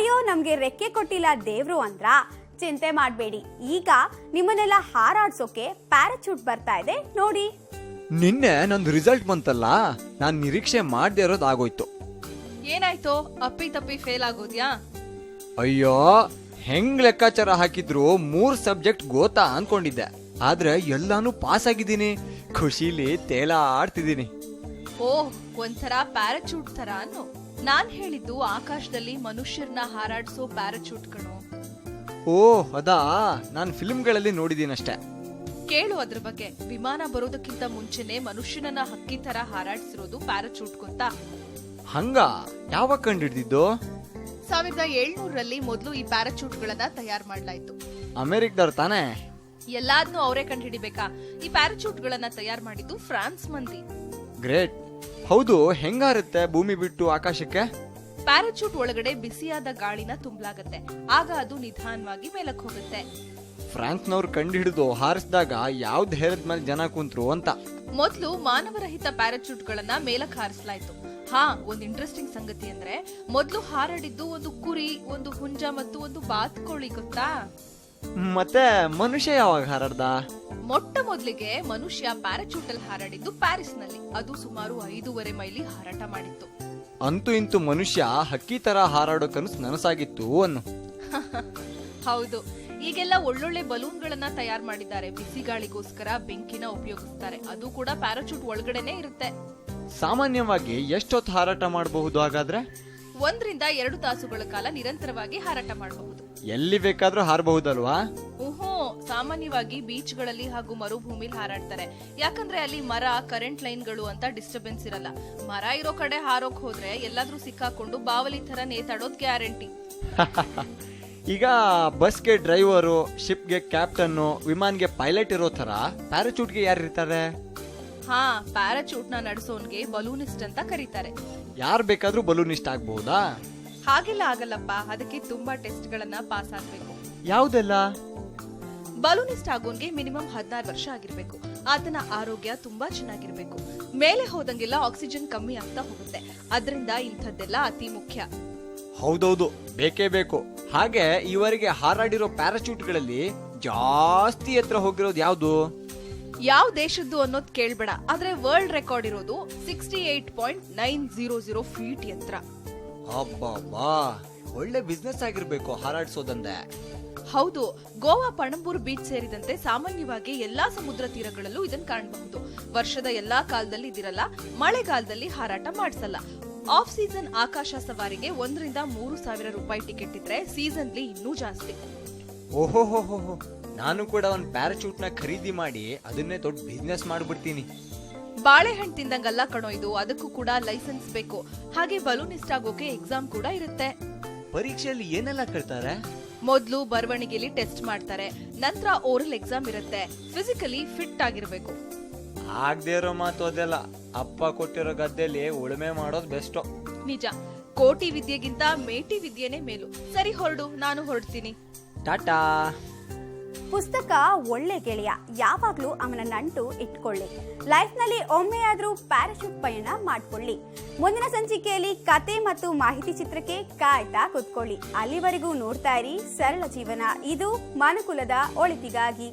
ಅಯ್ಯೋ ನಮ್ಗೆ ರೆಕ್ಕೆ ಕೊಟ್ಟಿಲ್ಲ ದೇವ್ರು ಅಂದ್ರ ಚಿಂತೆ ಮಾಡಬೇಡಿ. ಈಗ ನಿಮ್ಮನ್ನೆಲ್ಲ ಹಾರಾಡ್ಸೋಕೆ ಪ್ಯಾರಾಚೂಟ್ ಬರ್ತಾ ಇದೆ ನೋಡಿ. ನಿನ್ನೆ ನಂದು ರಿಸಲ್ಟ್ ಬಂತಲ್ಲ ನಾನ್ ನಿರೀಕ್ಷೆ ಮಾಡದೇ ಇರೋದು ಆಗೋಯ್ತು. ಏನಾಯ್ತು? ಅಪ್ಪಿ ತಪ್ಪಿ ಫೇಲ್ ಆಗೋದ್ಯಾ? ಅಯ್ಯೋ ಹೆಂಗ್ ಲೆಕ್ಕಾಚಾರ ಹಾಕಿದ್ರು ಮೂರ್ ಸಬ್ಜೆಕ್ಟ್ ಗೋತಾ ಅನ್ಕೊಂಡಿದ್ದೆ. ಆದ್ರೆ ಎಲ್ಲಾನು ಪಾಸ್ ಆಗಿದ್ದೀನಿ ಖುಷಿಲಿ ತೇಲ ಆಡ್ತಿದ್ದೀನಿ ಓಹ್ ಒಂಥರ ಪ್ಯಾರಾಚೂಟ್ ತರ ಅನ್ನು. ನಾನ್ ಹೇಳಿದ್ದು ಆಕಾಶದಲ್ಲಿ ಮನುಷ್ಯರನ್ನ ಹಾರಾಡ್ಸೋ ಪ್ಯಾರಾಚೂಟ್ ಕಣೋ. ಓ ಅದಾ? ನಾನ್ ಫಿಲ್ಮ್ಗಳಲ್ಲಿ ನೋಡಿದೀನಷ್ಟೇ. ಕೇಳು ಅದ್ರ ಬಗ್ಗೆ. ವಿಮಾನ ಬರೋದಕ್ಕಿಂತ ಮುಂಚೆನೆ ಮನುಷ್ಯನನ್ನ ಹಕ್ಕಿ ತರ ಹಾರಾಡ್ಸಿರೋದು ಪ್ಯಾರಾಚೂಟ್ ಗೊತ್ತಾ? ಹಂಗ? ಯಾವಾಗ ಕಂಡಿಡ್ದಿದ್ದು ಸಾವಿರದ ಏಳ್ನೂರಲ್ಲಿ ಮೊದಲು ಈ ಪ್ಯಾರಾಚೂಟ್ ಗಳನ್ನ ತಯಾರು ಮಾಡಲಾಯ್ತು. ಅಮೆರಿಕದವ್ರು ತಾನೇ? ಎಲ್ಲಾದ್ನೂ ಅವರೇ ಕಂಡುಹಿಡಿಬೇಕಾ? ಈ ಪ್ಯಾರಾಚೂಟ್ ಗಳನ್ನ ತಯಾರು ಮಾಡಿದ್ದು ಫ್ರಾನ್ಸ್ ಮಂದಿ. ಗ್ರೇಟ್. ಹೌದು ಹೆಂಗಾರುತ್ತೆ ಭೂಮಿ ಬಿಟ್ಟು ಆಕಾಶಕ್ಕೆ? ಪ್ಯಾರಾಚೂಟ್ ಒಳಗಡೆ ಬಿಸಿಯಾದ ಗಾಳಿನ ತುಂಬಲಾಗತ್ತೆ. ಆಗ ಅದು ನಿಧಾನವಾಗಿ ಮೇಲಕ್ಕೆ ಹೋಗುತ್ತೆ. ಫ್ರಾನ್ಸ್ನವ್ರು ಕಂಡುಹಿಡಿದು ಹಾರಿಸಿದಾಗ ಯಾವ್ದು ಹೇರದ ಮೇಲೆ ಜನ ಕುಂತ್ರು ಅಂತ. ಮೊದಲು ಮಾನವರಹಿತ ಪ್ಯಾರಾಚೂಟ್ ಮೇಲಕ್ಕೆ ಹಾರಿಸಲಾಯ್ತು. ಹಾ ಒಂದು ಇಂಟ್ರೆಸ್ಟಿಂಗ್ ಸಂಗತಿ ಅಂದ್ರೆ ಮೊದಲು ಹಾರಾಡಿದ್ದು ಒಂದು ಕುರಿ ಒಂದು ಹುಂಜ ಮತ್ತು ಒಂದು ಬಾತ್ಕೋಳಿ ಗೊತ್ತಾ? ಮತ್ತೆ ಮನುಷ್ಯ ಯಾವಾಗ ಹಾರಾಡ್ದ? ಮೊಟ್ಟ ಮೊದಲಿಗೆ ಮನುಷ್ಯ ಪ್ಯಾರಾಚೂಟ್ ಅಲ್ಲಿ ಹಾರಾಡಿದ್ದು ಪ್ಯಾರಿಸ್ನಲ್ಲಿ. ಅದು ಸುಮಾರು ಐದೂವರೆ ಮೈಲಿ ಹಾರಾಟ ಮಾಡಿತ್ತು. ಅಂತೂ ಇಂತೂ ಮನುಷ್ಯ ಹಕ್ಕಿ ತರ ಹಾರಾಡೋ ಕನಸು ನನಸಾಗಿತ್ತು ಅನ್ನು. ಹೌದು. ಈಗೆಲ್ಲ ಒಳ್ಳೊಳ್ಳೆ ಬಲೂನ್ ಗಳನ್ನ ತಯಾರು ಮಾಡಿದ್ದಾರೆ. ಬಿಸಿ ಗಾಳಿಗೋಸ್ಕರ ಬೆಂಕಿನ ಉಪಯೋಗಿಸ್ತಾರೆ. ಅದು ಕೂಡ ಪ್ಯಾರಾಚೂಟ್ ಒಳಗಡೆನೆ ಇರುತ್ತೆ. ಸಾಮಾನ್ಯವಾಗಿ ಎಷ್ಟೊತ್ತು ಹಾರಾಟ ಮಾಡಬಹುದು ಹಾಗಾದ್ರೆ? ಒಂದರಿಂದ ಎರಡು ತಾಸುಗಳ ಕಾಲ ನಿರಂತರವಾಗಿ ಹಾರಾಟ ಮಾಡಬಹುದು. ಎಲ್ಲಿ ಬೇಕಾದ್ರೂ ಹಾರಬಹುದಲ್ವಾ? ಓಹೋ ಸಾಮಾನ್ಯವಾಗಿ ಬೀಚ್ಗಳಲ್ಲಿ ಹಾಗೂ ಮರುಭೂಮಿಲಿ ಹಾರಾಡ್ತಾರೆ. ಯಾಕಂದ್ರೆ ಅಲ್ಲಿ ಮರ ಕರೆಂಟ್ ಲೈನ್ಗಳು ಅಂತ ಡಿಸ್ಟರ್ಬೆನ್ಸ್ ಇರಲ್ಲ. ಮರ ಇರೋ ಕಡೆ ಹಾರೋಕ್ ಹೋದ್ರೆ ಎಲ್ಲಾದ್ರೂ ಸಿಕ್ಕಾಕೊಂಡು ಬಾವಲಿ ತರ ನೇತಾಡೋದ್ ಗ್ಯಾರಂಟಿ. ಈಗ ಬಸ್ಗೆ ಡ್ರೈವರು ಶಿಪ್ಗೆ ಕ್ಯಾಪ್ಟನ್ನು ವಿಮಾನ್ಗೆ ಪೈಲಟ್ ಇರೋ ತರ ಪ್ಯಾರಾಚೂಟ್ಗೆ ಯಾರು ಇರ್ತಾರೆ? ಹಾ ಪ್ಯಾರಾಚೂಟ್ನ ನಡೆಸೋನ್ಗೆ ಬಲೂನಿಸ್ಟ್ ಅಂತ ಕರೀತಾರೆ. ಯಾರು ಬೇಕಾದ್ರೂ ಬಲೂನಿಸ್ಟ್ ಆಗಬಹುದಾ ಆಗ್ಬಹುದಾ ಹಾಗೆಲ್ಲ ಆಗಲ್ಲಪ್ಪ ಅದಕ್ಕೆ ತುಂಬಾ ಟೆಸ್ಟ್ ಗಳನ್ನ ಪಾಸ್ ಆಗ್ಬೇಕು. ಯಾವ್ದೆಲ್ಲ? ಬಲೂನಿಸ್ಟ್ ಆಗೋನ್ಗೆ ಮಿನಿಮಮ್ ಹದಿನಾರು ವರ್ಷ ಆಗಿರಬೇಕು. ಆತನ ಆರೋಗ್ಯ ತುಂಬಾ ಚೆನ್ನಾಗಿರಬೇಕು. ಮೇಲೆ ಹೋದಂಗೆಲ್ಲ ಆಕ್ಸಿಜನ್ ಕಮ್ಮಿ ಆಗ್ತಾ ಹೋಗುತ್ತೆ. ಅದರಿಂದ ಇಂಥದ್ದೆಲ್ಲ ಅತಿ ಮುಖ್ಯ. ಹೌದೌದು ಬೇಕೇ ಬೇಕು. ಹಾಗೆ ಇವರಿಗೆ ಹಾರಾಡಿರೋ ಪ್ಯಾರಾಚೂಟ್ಗಳಲ್ಲಿ ಜಾಸ್ತಿ ಎತ್ತರ ಹೋಗಿರೋದು ಯಾವುದು? ಯಾವ ದೇಶದ್ದು ಅನ್ನೋದು ಕೇಳ್ಬೇಡ. ಆದ್ರೆ ವರ್ಲ್ಡ್ ರೆಕಾರ್ಡ್ ಇರೋದು sixty eight point nine zero zero feet ಎತ್ತರ. ಅಬ್ಬಬ್ಬಾ ಒಳ್ಳೆ ಬಿಸ್ನೆಸ್ ಆಗಿರ್ಬೇಕು ಹಾರಾಡ್ಸೋದಂದೆ. ಹೌದು ಗೋವಾ ಪಣಂಬೂರ್ ಬೀಚ್ ಸೇರಿದಂತೆ ಸಾಮಾನ್ಯವಾಗಿ ಎಲ್ಲಾ ಸಮುದ್ರ ತೀರಗಳಲ್ಲೂ ಇದನ್ನು ಕಾಣಬಹುದು. ವರ್ಷದ ಎಲ್ಲಾ ಕಾಲದಲ್ಲಿ ಇದಿರಲ್ಲ ಮಳೆಗಾಲದಲ್ಲಿ ಹಾರಾಟ ಮಾಡಿಸಲ್ಲ. ಆಫ್ ಸೀಸನ್ ಆಕಾಶ ಸವಾರಿಗೆ ಒಂದರಿಂದ ಮೂರು ಸಾವಿರ ರೂಪಾಯಿ ಟಿಕೆಟ್ ಇದ್ರೆ ಸೀಸನ್ಲಿ ಇನ್ನೂ ಜಾಸ್ತಿ. ಓಹೋ ನಾನು ಕೂಡ ಒಂದು ಪ್ಯಾರಾಚೂಟ್ನ ಖರೀದಿ ಮಾಡಿ ಅದನ್ನೇ ದೊಡ್ಡ ಬಿಸ್ನೆಸ್ ಮಾಡ್ಬಿಡ್ತೀನಿ. ಬಾಳೆಹಣ್ಣು ತಿಂದಂಗಲ್ಲ ಕಣೋ ಇದು ಅದಕ್ಕೂ ಕೂಡ ಲೈಸೆನ್ಸ್ ಬೇಕು. ಹಾಗೆ ಬಲೂನಿಸ್ಟ್ ಆಗೋಕೆ ಎಕ್ಸಾಮ್ ಕೂಡ ಇರುತ್ತೆ. ಪರೀಕ್ಷೆಯಲ್ಲಿ ಏನೆಲ್ಲ ಕೇಳ್ತಾರೆ? ಮೊದ್ಲು ಬರವಣಿಗೆಯಲ್ಲಿ ಟೆಸ್ಟ್ ಮಾಡ್ತಾರೆ ನಂತರ ಓರಲ್ ಎಕ್ಸಾಮ್ ಇರುತ್ತೆ ಫಿಸಿಕಲಿ ಫಿಟ್ ಆಗಿರಬೇಕು. ಆಗದೆ ಇರೋ ಮಾತು ಅದೆಲ್ಲ. ಅಪ್ಪ ಕೊಟ್ಟಿರೋ ಗದ್ದೆಯಲ್ಲಿ ಉಳುಮೆ ಮಾಡೋದು ಬೆಸ್ಟು ನಿಜ ಕೋಟಿ ವಿದ್ಯೆಗಿಂತ ಮೇಟಿ ವಿದ್ಯೆನೇ ಮೇಲು. ಸರಿ ಹೊರಡು ನಾನು ಹೊರಡ್ತೀನಿ. ಟಾಟಾ! ಪುಸ್ತಕ ಒಳ್ಳೆ ಗೆಳೆಯ, ಯಾವಾಗ್ಲೂ ಅವನ ನಂಟು ಇಟ್ಕೊಳ್ಳಿ. ಲೈಫ್ನಲ್ಲಿ ಒಮ್ಮೆಯಾದ್ರೂ ಪ್ಯಾರಾಶೂಟ್ ಪಯಣ ಮಾಡ್ಕೊಳ್ಳಿ. ಮುಂದಿನ ಸಂಚಿಕೆಯಲ್ಲಿ ಕತೆ ಮತ್ತು ಮಾಹಿತಿ ಚಿತ್ರಕ್ಕೆ ಕಾಯ್ತಾ ಕೂತ್ಕೊಳ್ಳಿ. ಅಲ್ಲಿವರೆಗೂ ನೋಡ್ತಾ ಇರಿ ಸರಳ ಜೀವನ. ಇದು ಮನುಕುಲದ ಒಳಿತಿಗಾಗಿ.